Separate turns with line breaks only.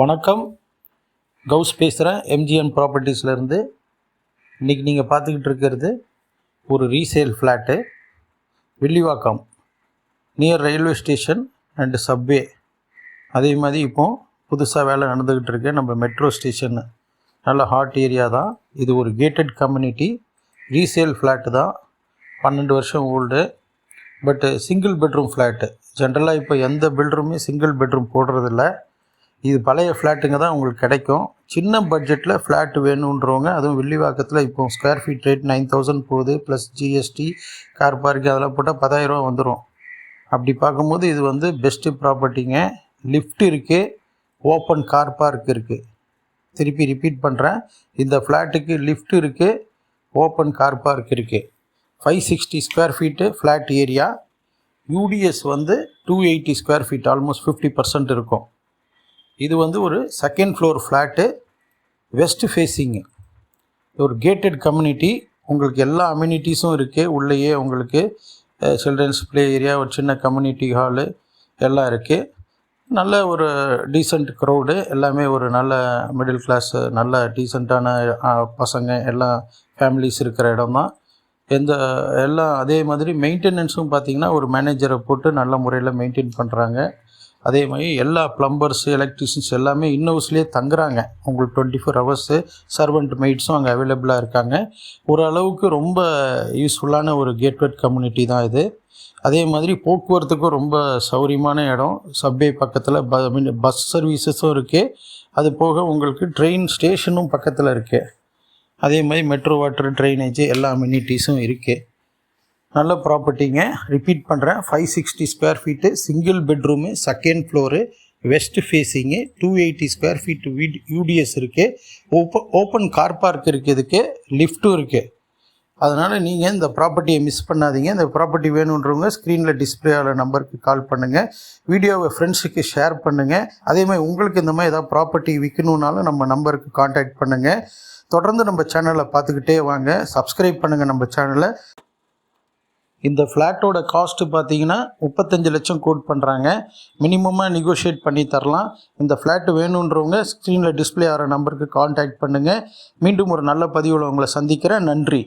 வணக்கம். கவுஸ் பேசுகிறேன் எம்ஜிஎன் ப்ராப்பர்ட்டிஸ்லேருந்து இன்றைக்கி நீங்கள் பார்த்துக்கிட்டு இருக்கிறது ஒரு resale flat Villivakkam. Near railway station and subway அதே மாதிரி இப்போ புதுசாக வேலை நடந்துக்கிட்டு இருக்கு. நம்ம மெட்ரோ ஸ்டேஷன் நல்ல ஹாட் ஏரியா தான். இது ஒரு கேட்டட் கம்யூனிட்டி ரீசேல் ஃப்ளாட்டு தான். பன்னெண்டு வருஷம் ஓல்டு பட்டு சிங்கிள் பெட்ரூம் ஃப்ளாட்டு ஜென்ரலாக இப்போ எந்த பில்டருமே சிங்கிள் பெட்ரூம் போடுறதில்ல. இது பழைய ஃப்ளாட்டுங்க தான் உங்களுக்கு கிடைக்கும். சின்ன பட்ஜெட்டில் ஃப்ளாட் வேணுன்றவங்க அதுவும் வில்லிவாக்கத்தில் இப்போ square feet rate nine thousand போகுது ப்ளஸ் ஜிஎஸ்டி கார் பார்க்கிங் அதெல்லாம் போட்டால் பத்தாயிரரூவா வந்துடும் அப்படி பார்க்கும்போது இது வந்து பெஸ்ட்டு ப்ராப்பர்ட்டிங்க லிஃப்ட் இருக்குது ஓப்பன் கார் பார்க் இருக்குது திருப்பி ரிப்பீட் பண்ணுறேன் இந்த ஃப்ளாட்டுக்கு லிஃப்ட் இருக்குது ஓப்பன் கார் பார்க் இருக்குது five sixty square feet flat area UDS வந்து two eighty square feet almost fifty percent இருக்கும். இது வந்து ஒரு second floor flat west facing ஒரு கேட்டட் கம்யூனிட்டி உங்களுக்கு எல்லா அம்யூனிட்டிஸும் இருக்குது உள்ளேயே உங்களுக்கு சில்ட்ரன்ஸ் ப்ளே ஏரியா ஒரு சின்ன கம்யூனிட்டி ஹாலு எல்லாம் இருக்குது நல்ல ஒரு டீசெண்ட் க்ரௌடு எல்லாமே ஒரு நல்ல மிடில் கிளாஸ் நல்ல டீசெண்டான பசங்க எல்லாம் ஃபேமிலிஸ் இருக்கிற இடம் தான். எந்த எல்லாம் அதே மாதிரி மெயின்டெனன்ஸும் பார்த்திங்கன்னா ஒரு மேனேஜரை போட்டு நல்ல முறையில் மெயின்டைன் பண்ணுறாங்க அதே மாதிரி எல்லா ப்ளம்பர்ஸு எலக்ட்ரிஷியன்ஸ் எல்லாமே இன்னோஸ்லேயே தங்குறாங்க. உங்களுக்கு டுவெண்ட்டி ஃபோர் ஹவர்ஸு சர்வெண்ட் மெய்ட்ஸும் அங்கே அவைலபிளாக இருக்காங்க. ஓரளவுக்கு ரொம்ப யூஸ்ஃபுல்லான ஒரு கேட்வெட் கம்யூனிட்டி தான் இது. அதே மாதிரி போக்குவரத்துக்கும் ரொம்ப சௌரியமான இடம். சப்வே பக்கத்தில் ப மீன் பஸ் சர்வீசஸும் இருக்குது அது போக உங்களுக்கு ட்ரெயின் ஸ்டேஷனும் பக்கத்தில் இருக்குது அதே மாதிரி மெட்ரோ வாட்டர் ட்ரைனேஜ் எல்லா அம்யூனிட்டிஸும் இருக்குது நல்ல ப்ராப்பர்ட்டிங்க ரிப்பீட் பண்ணுறேன் five sixty square feet single bedroom second floor west facing two eighty square feet வீட் யூடிஎஸ் இருக்குது ஓப்பன் ஓப்பன் கார் பார்க் இருக்குது இதுக்கு லிஃப்ட்டும் இருக்குது அதனால் நீங்கள் இந்த ப்ராப்பர்ட்டியை மிஸ் பண்ணாதீங்க. இந்த ப்ராப்பர்ட்டி வேணுன்றவங்க ஸ்க்ரீனில் டிஸ்பிளே ஆகிற நம்பருக்கு கால் பண்ணுங்கள் வீடியோவை ஃப்ரெண்ட்ஸுக்கு ஷேர் பண்ணுங்கள் அதே மாதிரி உங்களுக்கு இந்த மாதிரி ஏதாவது ப்ராப்பர்ட்டி விற்கணுன்னாலும் நம்ம நம்பருக்கு காண்டாக்ட் பண்ணுங்கள் தொடர்ந்து நம்ம சேனலை பார்த்துக்கிட்டே வாங்க. சப்ஸ்கிரைப் பண்ணுங்கள் நம்ம சேனலை இந்த ஃப்ளாட்டோட காஸ்ட்டு பார்த்தீங்கன்னா முப்பத்தஞ்சு லட்சம் கோட் பண்ணுறாங்க மினிமமாக நெகோஷியேட் பண்ணி தரலாம். இந்த ஃப்ளாட்டு வேணுன்றவங்க ஸ்க்ரீனில் டிஸ்பிளே ஆகிற நம்பருக்கு காண்டாக்ட் பண்ணுங்கள் மீண்டும் ஒரு நல்ல பதிவில் உங்களை சந்திக்கிறேன். நன்றி.